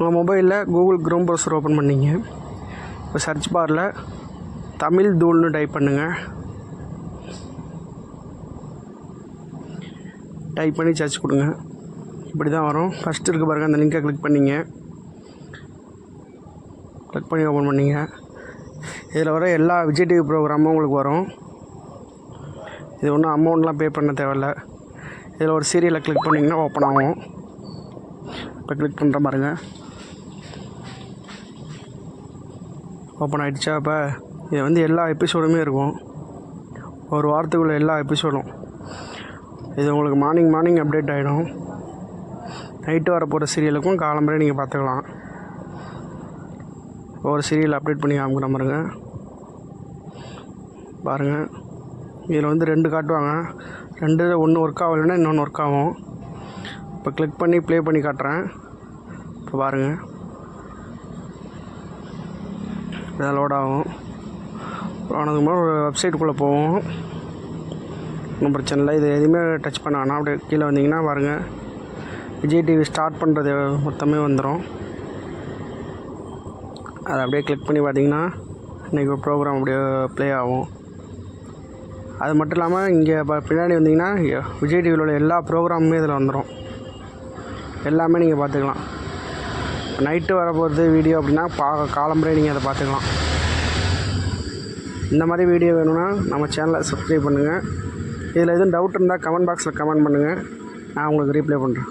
உங்கள் மொபைலில் Google Chrome browser open பண்ணிங்க. இப்போ சர்ச் பாரில் தமிழ் தூள்னு டைப் பண்ணுங்கள் டைப் பண்ணி சர்ச் கொடுங்க. இப்படி தான் வரும். ஃபஸ்ட்டு இருக்க பாருங்கள் அந்த லிங்கை கிளிக் பண்ணிங்க. கிளிக் பண்ணி ஓப்பன் பண்ணிங்க. இதில் வர எல்லா விஜய் டிவி ப்ரோக்ராமும் உங்களுக்கு வரும். இது ஒன்றும் அமௌண்ட்லாம் பே பண்ண தேவையில்ல. இதில் ஒரு சீரியலை கிளிக் பண்ணிங்கன்னா ஓப்பன் ஆகும். இப்போ கிளிக் பண்ணுற பாருங்கள் ஓப்பன் ஆகிடுச்சா இப்போ இது வந்து எல்லா எபிசோடுமே இருக்கும். ஒரு வாரத்துக்குள்ள எல்லா எபிசோடும் இது உங்களுக்கு மார்னிங் மார்னிங் அப்டேட் ஆகிடும் நைட்டு வரப்போகிற சீரியலுக்கும் காலம்பரே நீங்கள் பார்த்துக்கலாம். ஒரு சீரியல் அப்டேட் பண்ணி காமிக்கிற பாருங்க. பாருங்கள் இதில் வந்து ரெண்டு காட்டுவாங்க. ரெண்டு ஒன்று ஒர்க் ஆகலைன்னா இன்னொன்று ஒர்க் ஆகும். இப்போ கிளிக் பண்ணி ப்ளே பண்ணி காட்டுறேன். இப்போ பாருங்கள் இதில் லோட் ஆகும். ஆனதுக்கு மேலே ஒரு வெப்சைட்டுக்குள்ளே போவோம். ஒன்றும் பிரச்சனை இல்லை. இது எதுவுமே டச் பண்ண வேணாம். அப்படியே கீழே வந்தீங்கன்னா பாருங்கள் விஜய் டிவி ஸ்டார்ட் பண்ணுறது மொத்தமே வந்துடும் அதை அப்படியே கிளிக் பண்ணி பார்த்தீங்கன்னா இன்றைக்கி ஒரு ப்ரோக்ராம் அப்படியே ப்ளே ஆகும். அது மட்டும் இல்லாமல் இங்கே பின்னாடி வந்தீங்கன்னா விஜய் டிவியில் உள்ள எல்லா ப்ரோக்ராமுமே இதில் வந்துடும் எல்லாமே நீங்கள் பார்த்துக்கலாம். நைட்டு வரப்போகிறது வீடியோ அப்படின்னா பா காலம்பரே நீங்கள் அதை பார்த்துக்கலாம். இந்த மாதிரி வீடியோ வேணும்னா நம்ம சேனலை சப்ஸ்கிரைப் பண்ணுங்கள் இதில் எதுவும் டவுட் இருந்தால் கமெண்ட் பாக்ஸில் கமெண்ட் பண்ணுங்கள் நான் உங்களுக்கு ரீப்ளை பண்ணுறேன்